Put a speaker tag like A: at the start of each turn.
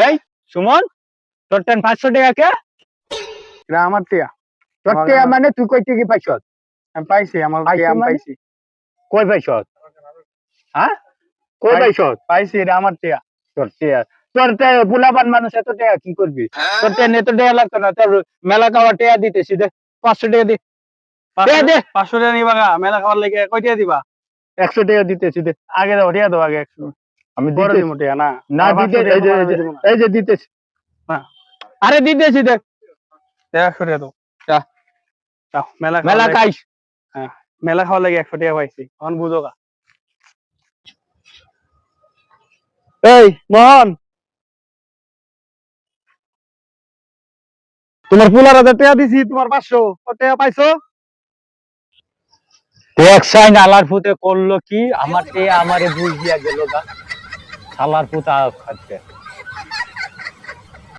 A: এই সুমন তোর টেন পাঁচশো টাকা কে?
B: এটা আমার টিয়া।
A: তোর টাকা মানে তুই কই থেকে পাইছ
B: আমি পাইছি আমার
A: পাইছি
B: টিয়া আমি
A: মানে?
B: পাইছি।
A: কই পাইছ হ্যাঁ? কই
B: পাই-
A: পাইছ
B: পাইছি এটা আমার টিয়া।
A: তোর টাকা তোর টাকা বুলাবান মানুষ এত টাকা কি করবি? তোর টেন এত টাকা লাগতো না। তোর মেলা খাওয়া টাকা দিতেছি দে। পাঁচশো টাকা দে।
B: পাঁচশো টাকা নিবা গা মেলা খাবার লেগে কয় টাকা দিবা?
A: একশো টাকা দিতেছি দে।
B: আগে দাও টিয়া দাও আগে একশো।
A: আমি।
B: দিমু টিয়া না?
A: না দিতে এই যে- এই যে- দিতেছি।
B: না।
A: আরে দিতেছি দেখ।
B: টিয়া একশো টাকা দাও
A: যা।
B: দাও, মেলা
A: মেলা
B: মেলা
A: খাইস।
B: মেলা খাওয়ার লাগে একশো টাকা পাইছি। এখন বুঝো গা এই মোহন। তোমার পুলার হাজার টাকা দিছি তোমার পাঁচশো। কত টাকা পাইছো?
A: দেখ সাইন আলার ফুতে করল কি? আমার তে আমারে বুঝ দিয়া গেল গা। শালার পুতা খাচ্ছে।